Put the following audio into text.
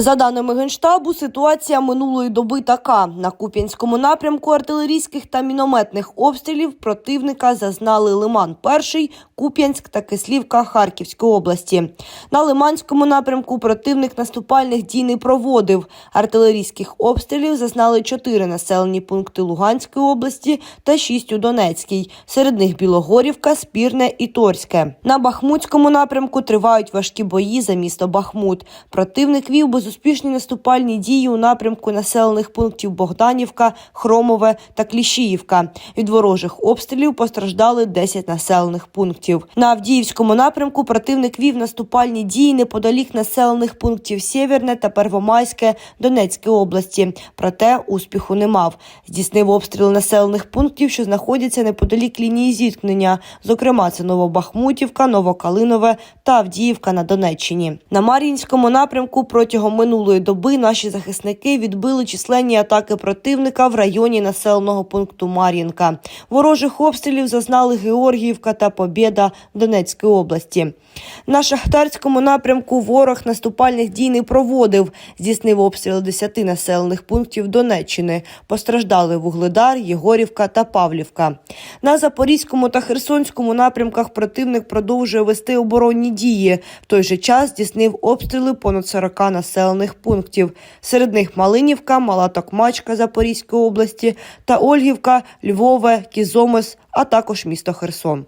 За даними Генштабу, ситуація минулої доби така: на Куп'янському напрямку артилерійських та мінометних обстрілів противника зазнали Лиман Перший, Куп'янськ та Кислівка Харківської області. На Лиманському напрямку противник наступальних дій не проводив. Артилерійських обстрілів зазнали чотири населені пункти Луганської області та шість у Донецькій. Серед них Білогорівка, Спірне і Торське. На Бахмутському напрямку тривають важкі бої за місто Бахмут. Противник вів безуспішні наступальні дії у напрямку населених пунктів Богданівка, Хромове та Кліщіївка. Від ворожих обстрілів постраждали 10 населених пунктів. На Авдіївському напрямку противник вів наступальні дії неподалік населених пунктів Сєвєрне та Первомайське Донецької області. Проте успіху не мав. Здійснив обстріли населених пунктів, що знаходяться неподалік лінії зіткнення. Зокрема, це Новобахмутівка, Новокалинове та Авдіївка на Донеччині. На Мар'їнському напрямку протягом минулої доби наші захисники відбили численні атаки противника в районі населеного пункту Мар'їнка. Ворожих обстрілів зазнали Георгіївка та Побєда Донецької області. На Шахтарському напрямку ворог наступальних дій не проводив. Здійснив обстріли 10 населених пунктів Донеччини. Постраждали Вугледар, Єгорівка та Павлівка. На Запорізькому та Херсонському напрямках противник продовжує вести оборонні дії. В той же час здійснив обстріли понад 40 населених пунктів. Серед них Малинівка, Мала Токмачка Запорізької області та Ольгівка, Львове, Кізомис, а також місто Херсон.